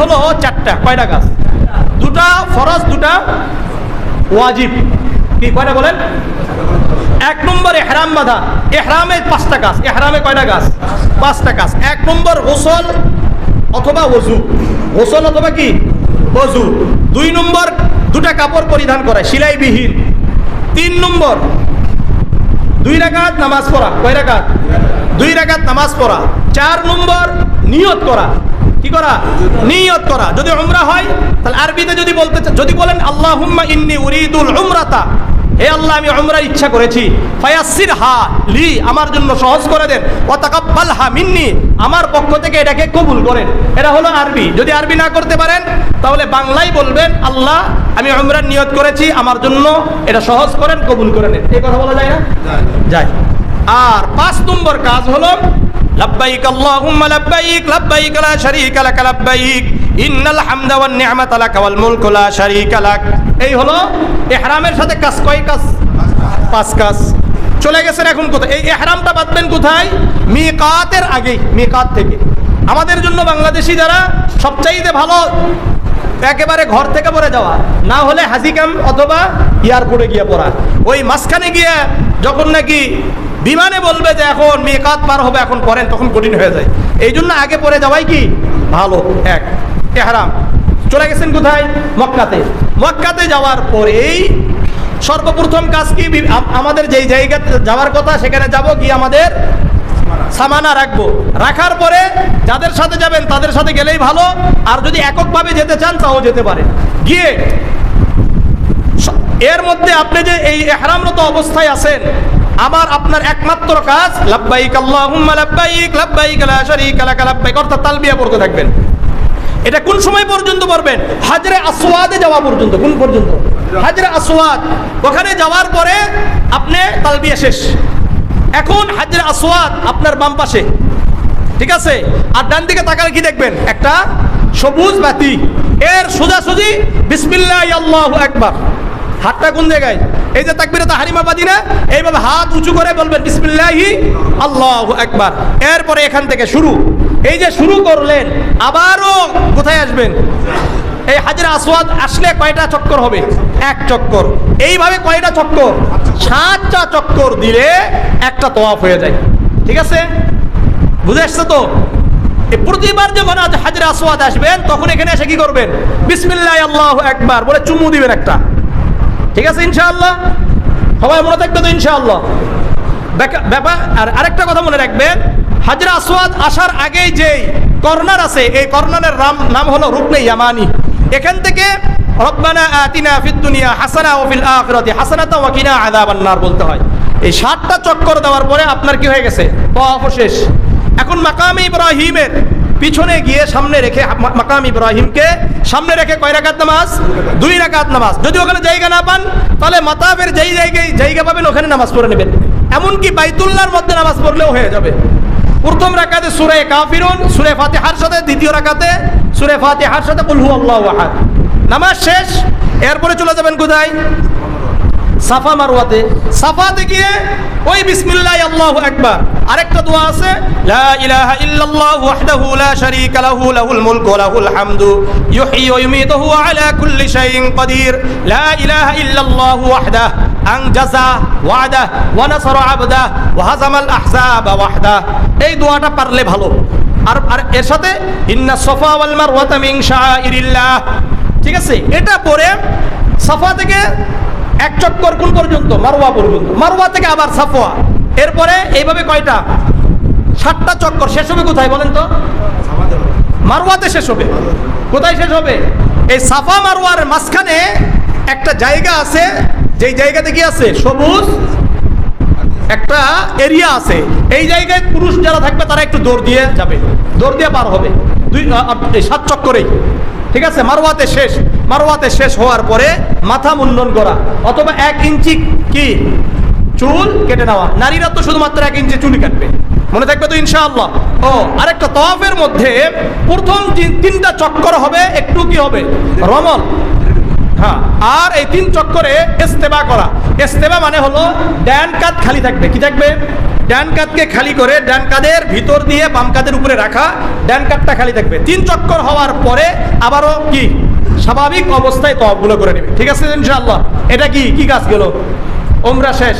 হলো চারটা, কয়টা কাজ দুটা ফরজ, দুটা ওয়াজিব। কি, কয়টা বলেন? এক নম্বর এহরাম বাঁধা। এহরামে পাঁচটা কাজ এহরামে কয়টা কাজ পাঁচটা কাজ এক নম্বর গোসল অথবা ওজু গোসল অথবা কি? ওজু দুই নম্বর দুটা কাপড় পরিধান করা, সিলাইবিহীন। তিন নম্বর দুই রাকাত নামাজ পড়া, কয় রাকাত? দুই রাকাত নামাজ পড়া। চার নম্বর নিয়ত করা। করা নিয়ত করা। যদি উমরা হয় তাহলে আরবিতে যদি বলতে যদি বলেন আল্লাহুম্মা ইন্নি উরিদুল উমরাতা। হে আল্লাহ আমি উমরার ইচ্ছা করেছি। ফায়াসির হা লি আমার জন্য সহজ করে দেন। ও তাকাব্বাল হা মিন্নি আমার পক্ষ থেকে এটাকে কবুল করেন। এটা হলো আরবি। যদি আরবি না করতে পারেন তাহলে বাংলায় বলবেন আল্লাহ আমি উমরার নিয়ত করেছি আমার জন্য এটা সহজ করেন কবুল করে নেন। এই কথা বলা যায় না? যায়। আর পাঁচ নম্বর কাজ হলো লাব্বাইক আল্লাহুম্মা লাব্বাইক লাব্বাইক লা শারীকা লাক, লাব্বাইক। ইন্নাল হামদা ওয়ান নি'মাতা লাক ওয়াল মুলকু লা শারীকা এই হলো ইহরামের সাথে কাজ, কয় কাজ? পাঁচ কাজ। চলে গেছেন এখন কোথায়? এই ইহরামটা বাঁধবেন কোথায়? মিকাতের আগেই, মিকাত থেকে। আমাদের জন্য বাংলাদেশি যারা সবচাইতে ভালো, একেবারে ঘর থেকে পড়ে যাওয়া, না হলে হাজি অথবা এয়ারপোর্টে গিয়ে পড়া। ওই মাঝখানে গিয়ে যখন নাকি বিমানে বলবে যে এখন মেকাত পার হবে, এখন পড়েন তখন কঠিন হয়ে যায়। এই জন্য আগে পরে যাওয়াই কি? ভালো, এক। এহারাম। চলে গেছেন কোথায়? মক্কাতে। মক্কাতে যাওয়ার পরেই সর্বপ্রথম কাজ কি? আমাদের যেই জায়গাতে যাওয়ার কথা, সেখানে যাব কি আমাদের সামানা রাখব। রাখার পরে যাদের সাথে যাবেন, তাদের সাথে গেলেই ভালো। আর যদি এককভাবে যেতে চান, তাও যেতে পারে গিয়ে এর মধ্যে আপনি যে এই এহরামরত অবস্থায় আছেন আমার আপনার একমাত্র কাজ, লাব্বাইক আল্লাহুম্মা লাব্বাইক লাব্বাইক লা শারীকা লাক, লাব্বাইক অর্থাৎ তালবিয়া পড়তে থাকবেন। এটা কোন সময় পর্যন্ত পড়বেন? হাজরে আসওয়াদে যাওয়া পর্যন্ত, কোন পর্যন্ত? হাজরে আসওয়াদ, ওখানে যাওয়ার পরে আপনি তালবিয়া শেষ। এখন হাজরে আসওয়াদ আপনার বাম পাশে। ঠিক আছে? আর ডান দিকে তাকালে কি দেখবেন? একটা সবুজ বাতি। এর সোজাসুজি বিসমিল্লাহ আল্লাহু একবার হাতটা কোন জায়গায়? এই যে তাকবিরে তাহারিমা বাদি না এইভাবে হাত উঁচু করে বলবেন, বিসমিল্লাহি, আল্লাহু একবার এরপরে এখান থেকে শুরু। এই যে শুরু করলেন, আবারও কোথায় আসবেন? এই হাজরা আসওয়াদ আসলে কয়টা চক্কর হবে? এক চক্কর। এইভাবে কয়টা চক্কর? সাতটা চক্কর দিলে একটা তোয়াফ হয়ে যায়। ঠিক আছে? বুঝে আসছে তো? প্রতিবার যখন হাজরা আসওয়াদ আসবেন, তখন এখানে এসে কি করবেন? বিসমিল্লাহ, আল্লাহ একবার বলে চুমু দিবেন একটা। ঠিক আছে, ইনশাআল্লাহ? সবাই মনে থাকবে তো, ইনশাআল্লাহ? ব্যাপার আর আরেকটা কথা মনে রাখবেন, হাজরা আসওয়াদ আসার আগেই যেই কর্নার আছে, এই কর্নারের নাম নাম হলো রুকনে ইয়ামানি। এখান থেকে, রব্বানা আতিনা ফিদ দুনিয়া হাসানা ও ফিল আখিরাতি হাসানাতা ওয়া কিনা আযাবান নার বলতে হয়। এই সাতটা চক্কর দেওয়ার পরে আপনার কি হয়ে গেছে? তওয়াফ শেষ। এখন মাকামে ইব্রাহিমের পিছনে গিয়ে সামনে রেখে মাকাম ইব্রাহিমকে সামনে রেখে কয় রাকাত নামাজ? দুই রাকাত নামাজ। যদি ওখানে জায়গা না পান, তাহলে মাতাবের যেই জায়গায় জায়গা পাবেন, ওখানে নামাজ পড়ে নেবেন। এমনকি বাইতুল্লার মধ্যে নামাজ পড়লেও হয়ে যাবে। প্রথম রাকাতে সুরে কাফিরুন, সুরে ফাতিহার সাথে, দ্বিতীয় রাকাতে সুরে ফাতিহার সাথে, কুল হু আল্লাহু নামাজ শেষ, এরপরে চলে যাবেন কোথায়? সাফা মারওয়াতে, সাফাতে গিয়ে ওই বিসমিল্লাহ আল্লাহু আকবার। আরেকটা দোয়া আছে, লা ইলাহা ইল্লাল্লাহু ওয়াহদাহু লা শারীকা লাহু, লাহুল মুলকু ওয়া লাহুল হামদু, ইউহয়ি ওয়া ইউমীতু ওয়া আলা কুল্লি শাইইন কাদির। লা ইলাহা ইল্লাল্লাহু ওয়াহদাহ ওয়া নাসারা আবদাহ, ওয়া হাজামাল আহজাব ওয়াহদাহ। এই দোয়াটা পারলে ভালো। আর আর এর সাথে, ইন্না সফা ওয়াল মারওয়াতা মিন শাআইরিল্লাহ। ঠিক আছে? এটা পরে সাফা থেকে এক চক্কর কোন পর্যন্ত, মারওয়া পর্যন্ত। মারওয়া থেকে আবার সাফওয়া। এরপরে এইভাবে কয়টা? সাতটা চক্কর শেষ হবে কোথায় বলেন তো? মারওয়াতে শেষ হবে। কোথায় শেষ হবে? এই সাফা মারওয়ার মাঝখানে একটা জায়গা আছে। যেই জায়গাতে কি আছে? সবুজ একটা এরিয়া আছে। এই জায়গায় পুরুষ যারা থাকবে, তারা একটু দৌড় দিয়ে যাবে। দৌড় দিয়ে পার হবে। দুই সাত চক্করেই। ঠিক আছে? মারওয়াতে শেষ। মারওয়াতে শেষ হওয়ার পরে মাথা মুন্ডন করা, অথবা এক ইঞ্চি কি? চুল কেটে নেওয়া। নারীরা তো শুধুমাত্র এক ইঞ্চি চুল কাটবে। মনে থাকবে তো ইনশাআল্লাহ। ও, আরেকটা তওয়াফের মধ্যে প্রথম তিন- তিনটা চক্কর হবে, একটু কি হবে? রমল। হ্যাঁ আর এই তিন চক্করে ইস্তেবা করা। ইস্তেবা মানে হলো ডান কাত খালি থাকবে। কি থাকবে? ডান কাতকে খালি করে ডান কাদের ভিতর দিয়ে বাম কাদের উপরে রাখা, ডান কাতটা খালি থাকবে। তিন চক্কর হওয়ার পরে আবারও কি? স্বাভাবিক অবস্থায় তবগুলো করে নেবে। ঠিক আছে ইনশাআল্লাহ। এটা কি? কি কাজ গেল ওমরা শেষ।